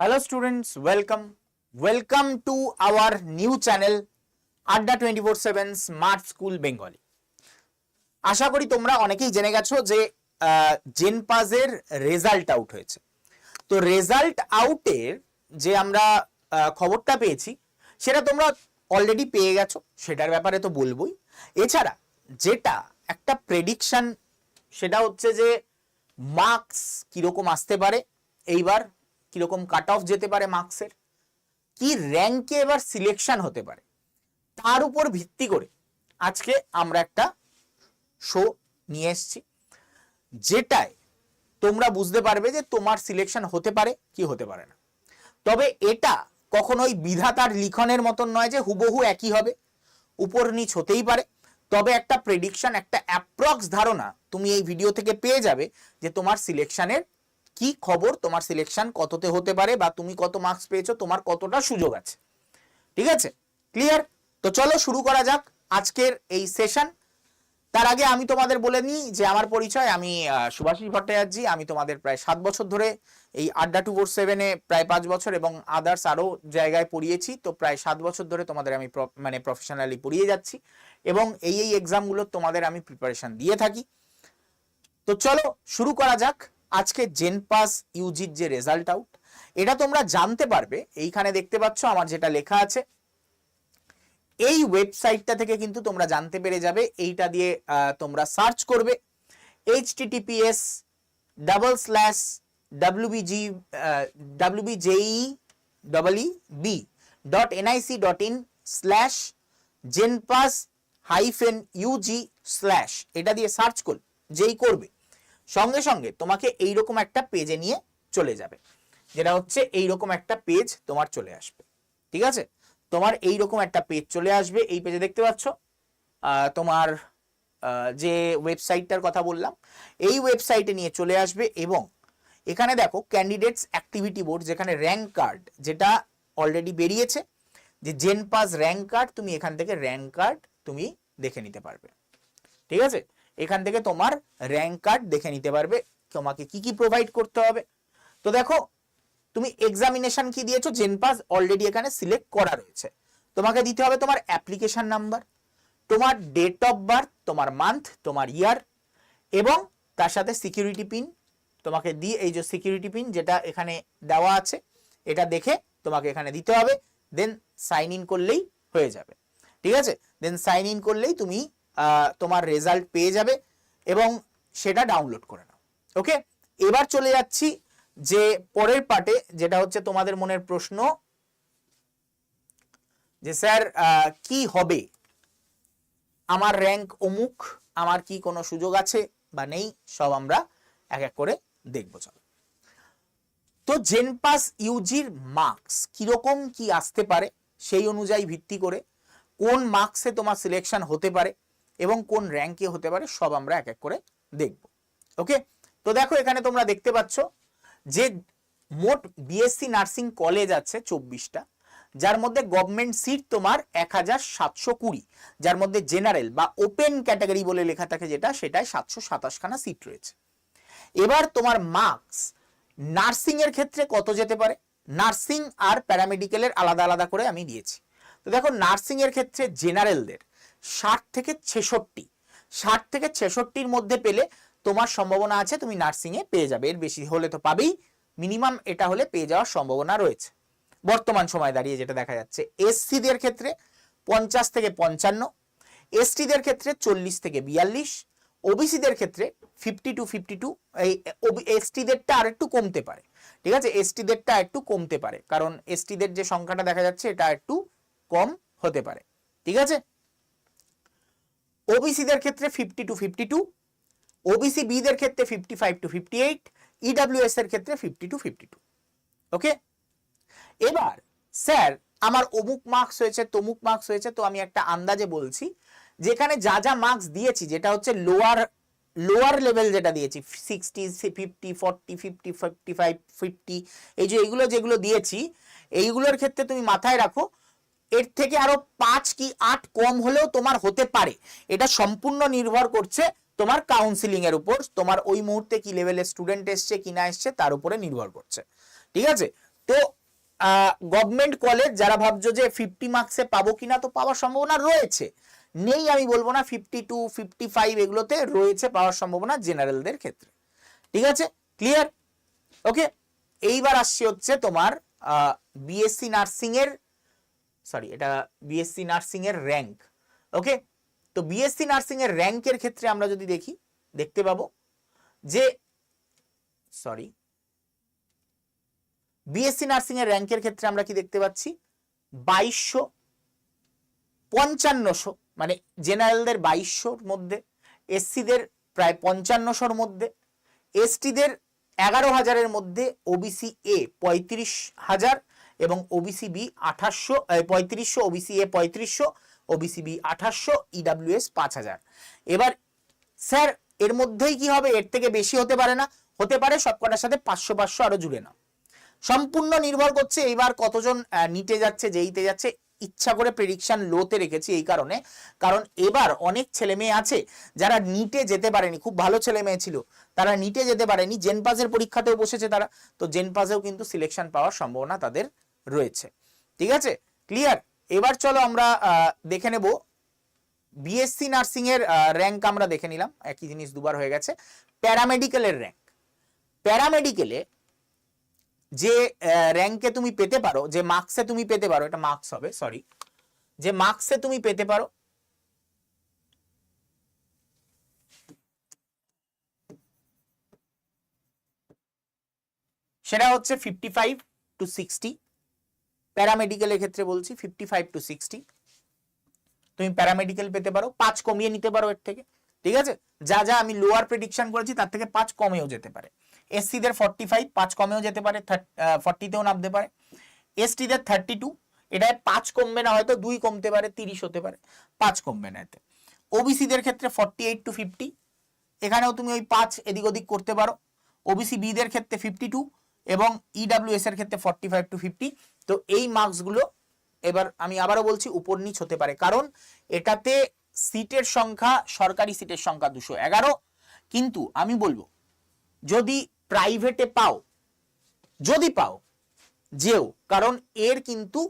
Hello students, welcome. Welcome to our new channel Adda twenty four seven smart school Bengali আশা করি তোমরা অনেকেই জেনে গেছো যে জেনপাজের রেজাল্ট আউট হয়েছে। তো রেজাল্ট আউটের যে আমরা খবরটা পেয়েছি সেটা তোমরা অলরেডি পেয়ে গেছো সেটার ব্যাপারে তো বলবোই। এছাড়া যেটা একটা প্রেডিকশন সেটা হচ্ছে যে মার্কস কীরকম আসতে পারে এইবার কীরকম কাট অফ যেতে পারে মার্কসের কি র্যাঙ্কে এবার সিলেকশন হতে পারে? তার উপর ভিত্তি করে আজকে আমরা একটা শো নিয়ে এসেছি, যেটায় তোমরা বুঝতে পারবে যে তোমার সিলেকশন হতে পারে কি হতে পারে না। তবে এটা কখনোই বিধাতার লিখনের মতন নয় যে হুবহু একই হবে, উপর নিচ হতেই পারে। তবে একটা প্রেডিকশন একটা অ্যাপ্রক্স ধারণা তুমি এই ভিডিও থেকে পেয়ে যাবে যে তোমার সিলেকশনের কি খবর? তোমার সিলেকশন কততে হতে পারে বা তুমি কত মার্কস পেয়েছ? তোমার কতটা সুযোগ আছে? ঠিক আছে? ক্লিয়ার তো চলো শুরু করা যাক আজকের এই সেশন তার আগে আমি তোমাদের বলে নিই যে আমার পরিচয় আমি আহ, সুভাষিস ভট্টাচার্য। আমি তোমাদের প্রায় সাত বছর ধরে এই আড্ডা টু ফোর সেভেনে প্রায় পাঁচ বছর এবং আদার্স আরও জায়গায় পড়িয়েছি। তো প্রায় সাত বছর ধরে তোমাদের আমি মানে প্রফেশনালি পড়িয়ে যাচ্ছি এবং এই এই এক্সামগুলো তোমাদের আমি প্রিপারেশন দিয়ে থাকি। তো চলো শুরু করা যাক। আজকে জেনপাস ইউজির যে রেজাল্ট আউট এটা তোমরা জানতে পারবে। এইখানে দেখতে পাচ্ছ আমার যেটা লেখা আছে। এই ওয়েবসাইটটা থেকে কিন্তু তোমরা জানতে পেরে যাবে, এইটা দিয়ে তোমরা সার্চ করবে। HTTPS double slash WBG WBJEE double E B dot NIC dot in slash JENPAS hyphen UG slash এটা দিয়ে সার্চ কর, যেই করবে। সঙ্গে সঙ্গে তোমাকে এইরকম একটা পেজে নিয়ে চলে যাবে। যেটা হচ্ছে এইরকম একটা পেজ তোমার চলে আসবে। ঠিক আছে? তোমার এইরকম একটা পেজ চলে আসবে এই পেজে দেখতে পাচ্ছ? তোমার যে ওয়েবসাইটটার কথা বললাম, এই ওয়েবসাইটে নিয়ে চলে আসবে এবং এখানে দেখো ক্যান্ডিডেটস অ্যাক্টিভিটি বোর্ড যেখানে র্যাঙ্ক কার্ড যেটা অলরেডি বেরিয়েছে, যে জেন পাস র্যাঙ্ক কার্ড তুমি এখান থেকে র্যাঙ্ক কার্ড তুমি দেখে নিতে পারবে। ঠিক আছে? এখান থেকে তোমার র্যাঙ্ক কার্ড দেখে নিতে পারবে। তোমাকে কি কি প্রোভাইড করতে হবে। তো দেখো, তুমি এক্সামিনেশন কি দিয়েছ? জেনপাস অলরেডি এখানে সিলেক্ট করা রয়েছে। তোমাকে দিতে হবে তোমার অ্যাপ্লিকেশন নাম্বার তোমার ডেট অফ বার্থ তোমার মান্থ তোমার ইয়ার এবং তার সাথে সিকিউরিটি পিন তোমাকে দিয়ে এই যে সিকিউরিটি পিন যেটা এখানে দেওয়া আছে, এটা দেখে তোমাকে এখানে দিতে হবে। দেন সাইন ইন করলেই হয়ে যাবে। ঠিক আছে? দেন সাইন ইন করলেই তুমি তোমার রেজাল্ট পেয়ে যাবে এবং সেটা ডাউনলোড করে নাও ওকে এবার চলে যাচ্ছি যে পরের পার্টে যেটা হচ্ছে তোমাদের মনের প্রশ্ন, যে স্যার কি হবে? আমার র্যাঙ্ক অমুক, আমার কি কোনো সুযোগ আছে বা নেই? সব আমরা এক এক করে দেখব, চলো। তো জেনপাস ইউজির মার্কস কীরকম কি আসতে পারে, সেই অনুযায়ী ভিত্তি করে কোন মার্কসে তোমার সিলেকশন হতে পারে এবং কোন র্যাঙ্কে হতে পারে সব আমরা এক এক করে দেখব। ওকে তো দেখো এখানে তোমরা দেখতে পাচ্ছ যে মোট বিএসসি নার্সিং কলেজ আছে চব্বিশটা, যার মধ্যে গভর্নমেন্ট সিট তোমার এক হাজার সাতশো কুড়ি, যার মধ্যে জেনারেল বা ওপেন ক্যাটাগরি বলে লেখা থাকে যেটা সেটাই সাতশো সাতাশখানা সিট রয়েছে। এবার তোমার মার্কস নার্সিং এর ক্ষেত্রে কত যেতে পারে? নার্সিং আর প্যারামেডিক্যালের আলাদা আলাদা করে আমি দিয়েছি। তো দেখো নার্সিং এর ক্ষেত্রে জেনারেলদের ষাট থেকে ছেষট্টি। ষাট থেকে ছেষট্টির মধ্যে পেলে তোমার সম্ভাবনা আছে তুমি নার্সিং এ পেয়ে যাবে। এর বেশি হলে তো পাবেই। মিনিমাম এটা হলে পেয়ে যাওয়ার সম্ভাবনা রয়েছে। বর্তমান সময় দাঁড়িয়ে যেটা দেখা যাচ্ছে, এসসিদের ক্ষেত্রে পঞ্চাশ থেকে পঞ্চান্ন, এসটিদের ক্ষেত্রে চল্লিশ থেকে বিয়াল্লিশ, ওবিসিদের ক্ষেত্রে ফিফটি টু ফিফটি টু, এই এসটিদেরটা আর একটু কমতে পারে। ঠিক আছে? এসটিদেরটা একটু কমতে পারে। কারণ এসটিদের যে সংখ্যাটা দেখা যাচ্ছে এটা একটু কম হতে পারে। ঠিক আছে? ওবিসিদের ক্ষেত্রে fifty two fifty two OBC বিদের ক্ষেত্রে fifty five two fifty eight EWS এর ক্ষেত্রে fifty two fifty two okay এবার, স্যার, আমার অমুক মার্কস হয়েছে, তমুক মার্কস হয়েছে, তো আমি একটা আন্দাজে বলছি, যেখানে যা যা মার্কস দিয়েছি, যেটা হচ্ছে লোয়ার লোয়ার লেভেল যেটা দিয়েছি sixty fifty forty fifty fifty five fifty এই যে এইগুলো যেগুলো দিয়েছি, এইগুলোর ক্ষেত্রে তুমি মাথায় রাখো এর থেকে আরও পাঁচ কি আট কম হলেও তোমার হতে পারে। এটা সম্পূর্ণ নির্ভর করছে তোমার কাউন্সিলিং এর উপর, তোমার ওই মুহূর্তে কি লেভেলের স্টুডেন্ট এসছে কি না এসছে, তার উপরে নির্ভর করছে। ঠিক আছে? তো গভর্নমেন্ট কলেজ যারা ভাবছ যে ফিফটি মার্কসে পাবো কিনা, তো পাওয়ার সম্ভাবনা রয়েছে। নেই আমি বলব না ফিফটি টু ফিফটি ফাইভ এগুলোতে রয়েছে পাওয়ার সম্ভাবনা জেনারেলদের ক্ষেত্রে। ঠিক আছে? ক্লিয়ার ওকে এইবার আসছে হচ্ছে তোমার বিএসসি নার্সিং এর সরি এটা বিএসসি নার্সিং এর র্যাঙ্ক ওকে তো বিএসসি নার্সিং এর র্যাঙ্কের ক্ষেত্রে আমরা যদি দেখি, দেখতে পাবো যে সরি বিএসসি নার্সিং এর র্যাঙ্কের ক্ষেত্রে আমরা কি দেখতে পাচ্ছি? বাইশশো পঞ্চান্নশো মানে জেনারেলদের বাইশশোর মধ্যে এসসিদের প্রায় পঞ্চান্নশোর মধ্যে এসটিদের এগারো হাজারের মধ্যে ওবিসি এ পঁয়ত্রিশ হাজার এবং ওবিসি বি আঠাশশো পঁয়ত্রিশশো ওবিসি এ পঁয়ত্রিশশো ওবিসি বি আঠাশশো ইডাব্লিউএস পাঁচ হাজার। এবার, স্যার, এর মধ্যেই কি হবে? এর থেকে বেশি হতে পারে না। হতে পারে সবকটার সাথে পাঁচশো পাঁচশো আরও জুড়ে নাও। সম্পূর্ণ নির্ভর করছে এইবার কতজন নিটে যাচ্ছে, যেইতে যাচ্ছে। ইচ্ছা করে প্রেডিকশন লোতে রেখেছি এই কারণে। কারণ এবার অনেক ছেলে মেয়ে আছে, যারা নিটে যেতে পারেনি। খুব ভালো ছেলে মেয়ে ছিল। তারা নিটে যেতে পারেনি। জেন পাসের পরীক্ষাতেও বসেছে তারা। তো জেন পাসেও কিন্তু সিলেকশন পাওয়ার সম্ভাবনা তাদের রয়েছে। ঠিক আছে? ক্লিয়ার এবার চলো আমরা দেখে নেব। বিএসসি নার্সিং এর র্যাঙ্ক আমরা দেখে নিলাম। একই জিনিস দুবার হয়ে গেছে। প্যারামেডিক্যালের র্যাঙ্ক প্যারামেডিক্যালে যে র্যাঙ্কে তুমি পেতে পারো, যে মার্কসে তুমি পেতে পারো, এটা মার্কস হবে সরি যে মার্কসে তুমি পেতে পারো, সেটা হচ্ছে ফিফটি ফাইভ টু সিক্সটি প্যারামেডিক্যালের ক্ষেত্রে বলছি ফিফটি ফাইভ টু সিক্সটি তুমি প্যারামেডিক্যাল পেতে পারো, পাঁচ কমিয়ে নিতে পারো এর থেকে, ঠিক আছে? যা যা আমি লোয়ার প্রেডিকশন করেছি, তার থেকে পাঁচ কমেও যেতে পারে। এসসিদের ফর্টি ফাইভ পাঁচ কমেও যেতে পারে ফর্টিতেও নামতে পারে। এসটিদের থার্টি টু এটায় পাঁচ কমবে না, হয়তো দুই কমতে পারে, তিরিশ হতে পারে, পাঁচ কমবে না এতে। ওবিসিদের ক্ষেত্রে ফর্টি এইট টু ফিফটি এখানেও তুমি ওই পাঁচ এদিক ওদিক করতে পারো। ওবিসি বিদের ক্ষেত্রে ফিফটি টু এবং ইডাব্লিউএস এর ক্ষেত্রে ফর্টি ফাইভ টু ফিফটি তো এই মার্কসগুলো এবার আমি আবারও বলছি, উপর নিচ হতে পারে। কারণ এটাতে সিটের সংখ্যা, সরকারি সিটের সংখ্যা দুশো এগারো। কিন্তু আমি বলব, যদি প্রাইভেটে পাও, যদি পাও, যেও, কারণ এর কিন্তু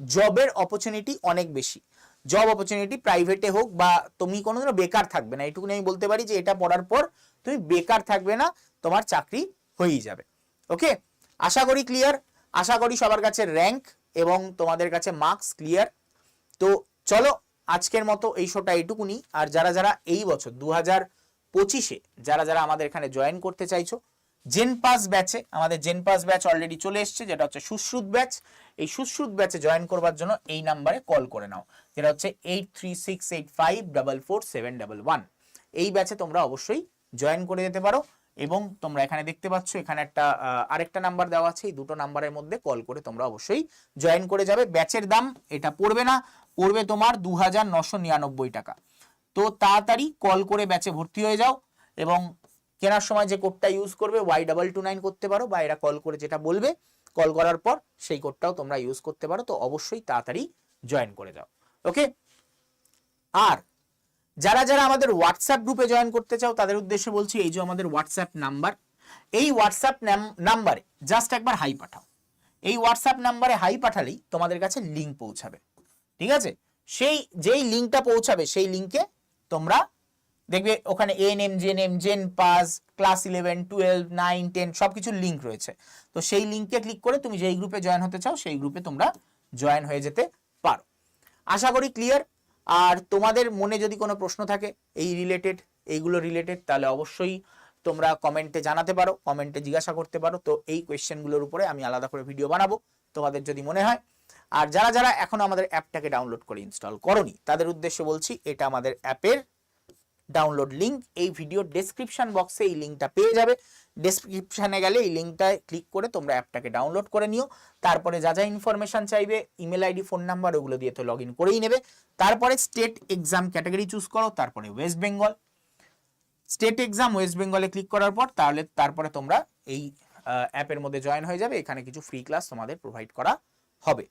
জবের অপরচুনিটি অনেক বেশি। জব অপরচুনিটি প্রাইভেটে হোক বা তুমি কোনোদিনও বেকার থাকবে না। এটুকুনি আমি বলতে পারি যে এটা পড়ার পর তুমি বেকার থাকবে না, তোমার চাকরি হয়েই যাবে। ওকে আশা করি ক্লিয়ার আশা করি সবার কাছে র্যাঙ্ক এবং তোমাদের কাছে মার্কস ক্লিয়ার তো চলো আজকের মতো এই শোটা এইটুকুনি। আর যারা যারা এই বছর দু হাজার পঁচিশে, যারা যারা আমাদের এখানে জয়েন করতে চাইছো জেন পাস ব্যাচে আমাদের জেন পাস ব্যাচ অলরেডি চলে এসছে, যেটা হচ্ছে সুশ্রুত ব্যাচ এই সুশ্রুত ব্যাচে জয়েন করবার জন্য এই নাম্বারে কল করে নাও, যেটা হচ্ছে eight three six eight five double four seven double one এই ব্যাচে তোমরা অবশ্যই জয়েন করে যেতে পারো। এবং তোমরা এখানে দেখতে পাচ্ছ, এখানে একটা আরেকটা নাম্বার দেওয়া আছে। এই দুটো নাম্বারের মধ্যে কল করে তোমরা অবশ্যই জয়েন করে যাবে। ব্যাচের দাম এটা পড়বে না, পড়বে তোমার দু হাজার টাকা। তো তাড়াতাড়ি কল করে ব্যাচে ভর্তি হয়ে যাও এবং কেনার সময় যে কোডটা ইউজ করবে ওয়াই ডাবল টু নাইন করতে পারো বা এরা কল করে যেটা বলবে কল করার পর সেই কোডটাও তোমরা ইউজ করতে পারো। তো অবশ্যই তাড়াতাড়ি জয়েন করে যাও। ওকে আর যারা যারা আমাদের হোয়াটসঅ্যাপ গ্রুপে জয়েন করতে চাও, তাদের উদ্দেশ্যে বলছি, এই যে আমাদের হোয়াটসঅ্যাপ নাম্বার এই হোয়াটসঅ্যাপ নাম্বারে জাস্ট একবার হাই পাঠাও। এই হোয়াটসঅ্যাপ নাম্বারে হাই পাঠালেই তোমাদের কাছে লিঙ্ক পৌঁছাবে। ঠিক আছে? সেই, যেই লিঙ্কটা পৌঁছাবে, সেই লিঙ্কে তোমরা দেখবে ওখানে N M JEN M JENPAS class eleven twelve nine ten সব কিছুর লিঙ্ক রয়েছে। তো সেই লিঙ্কে ক্লিক করে তুমি যেই গ্রুপে জয়েন হতে চাও, সেই গ্রুপে তোমরা জয়েন হয়ে যেতে পারো। আশা করি ক্লিয়ার আর তোমাদের মনে যদি কোনো প্রশ্ন থাকে, এই রিলেটেড এইগুলো রিলেটেড তাহলে অবশ্যই তোমরা কমেন্টে জানাতে পারো কমেন্টে জিজ্ঞাসা করতে পারো। তো এই কোয়েশ্চেনগুলোর উপরে আমি আলাদা করে ভিডিও বানাবো, তোমাদের যদি মনে হয়। আর যারা যারা এখনও আমাদের অ্যাপটাকে ডাউনলোড করে ইনস্টল করনি, তাদের উদ্দেশ্য বলছি, এটা আমাদের অ্যাপের ডাউনলোড লিংক এই ভিডিও ডেসক্রিপশন বক্সে এই লিঙ্কটা পেয়ে যাবে। ডেসক্রিপশনে গেলে এই লিঙ্কটায় ক্লিক করে তোমরা অ্যাপটাকে ডাউনলোড করে নিও। তারপরে যা যা ইনফরমেশন চাইবে ইমেল আইডি ফোন নাম্বার ওগুলো দিয়ে তো লগ করেই নেবে। তারপরে স্টেট এক্সাম ক্যাটাগরি চুজ করো, তারপরে West Bengal state exam West বেঙ্গলে ক্লিক করার পর তাহলে তারপরে তোমরা এই অ্যাপের মধ্যে জয়েন হয়ে যাবে। এখানে কিছু ফ্রি ক্লাস তোমাদের প্রোভাইড করা হবে।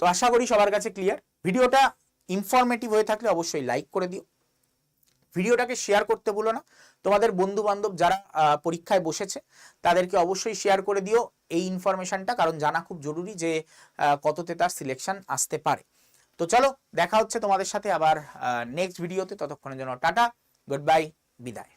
তো আশা করি সবার কাছে ক্লিয়ার ভিডিওটা ইনফরমেটিভ হয়ে থাকলে অবশ্যই লাইক করে দিও। ভিডিওটাকে শেয়ার করতে ভুলো না। তোমাদের বন্ধু বান্ধব যারা পরীক্ষায় বসেছে, তাদেরকে অবশ্যই শেয়ার করে দিও এই ইনফরমেশনটা কারণ জানা খুব জরুরি যে কততে তার সিলেকশন আসতে পারে। তো চলো, দেখা হচ্ছে তোমাদের সাথে আবার নেক্সট ভিডিওতে ততক্ষণের জন্য টাটা গুড বাই বিদায়।